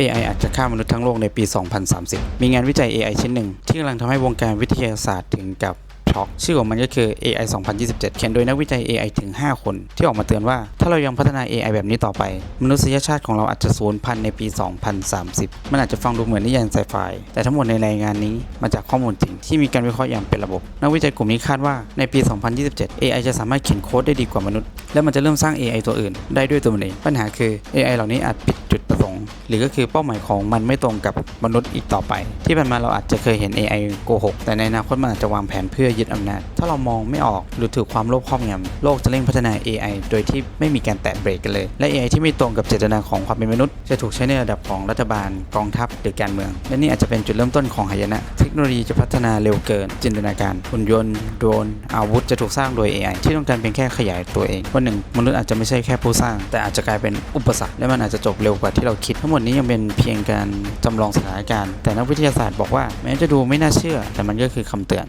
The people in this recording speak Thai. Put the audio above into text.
AI อาจจะฆ่ามนุษย์ทั้งโลกในปี 2030 มีงานวิจัย AI ชิ้นหนึ่ง ที่กำลังทำให้วงการวิทยาศาสตร์ถึงกับช็อกชื่อของมันก็คือ AI 2027 เขียนโดยนักวิจัย AI ถึง 5 คน ที่ออกมาเตือนว่า ถ้าเรายังพัฒนา AI แบบนี้ต่อไป มนุษยชาติของเราอาจจะสูญพันธุ์ในปี 2030 มันอาจจะฟังดูเหมือนนิยายไซไฟแต่ทั้งหมดในรายงานนี้มาจากข้อมูลจริง ที่มีการวิเคราะห์อย่างเป็นระบบ นักวิจัยกลุ่มนี้คาดว่าในปี 2027 AI จะสามารถเขียนโค้ดได้ดีกว่ามนุษย์ และมันจะเริ่มสร้าง AI ตัวอื่น ได้ด้วยตัวมันเองปัญหาคือ AI เหล่านี้อาจปิดจุดประสงค์ หรือก็คือเป้าหมายของมันไม่ตรงกับมนุษย์อีกต่อไป ที่ผ่านมาเราอาจจะเคยเห็น AI โกหกแต่ในอนาคตมันอาจจะวางแผนเพื่อยึดอำนาจ ถ้าเรามองไม่ออกหรือถือความโลภครอบงำโลกจะเร่งพัฒนา AI โดยที่ไม่มีการแตะเบรกกันเลย และ AI ที่ไม่ตรงกับเจตนาของความเป็นมนุษย์ จะถูกใช้ในระดับของรัฐบาลกองทัพหรือการเมือง และนี่อาจจะเป็นจุดเริ่มต้นของหายนะ เทคโนโลยีจะพัฒนาเร็วเกิน จินตนาการหุ่นยนต์โดรนอาวุธจะถูกสร้างโดย AI ที่ต้องการเพียงแค่ขยายตัวเองวันหนึ่งมนุษย์อาจจะไม่ใช่แค่ผู้สร้าง แต่อาจจะกลายเป็นอุปสรรคและมันอาจจะจบเร็วกว่าที่เราคิดทั้งหมดนี้ยังเป็นเพียงการจำลองสถานการณ์ แต่นักวิทยาศาสตร์บอกว่าแม้จะดูไม่น่าเชื่อ แต่มันก็คือคำเตือน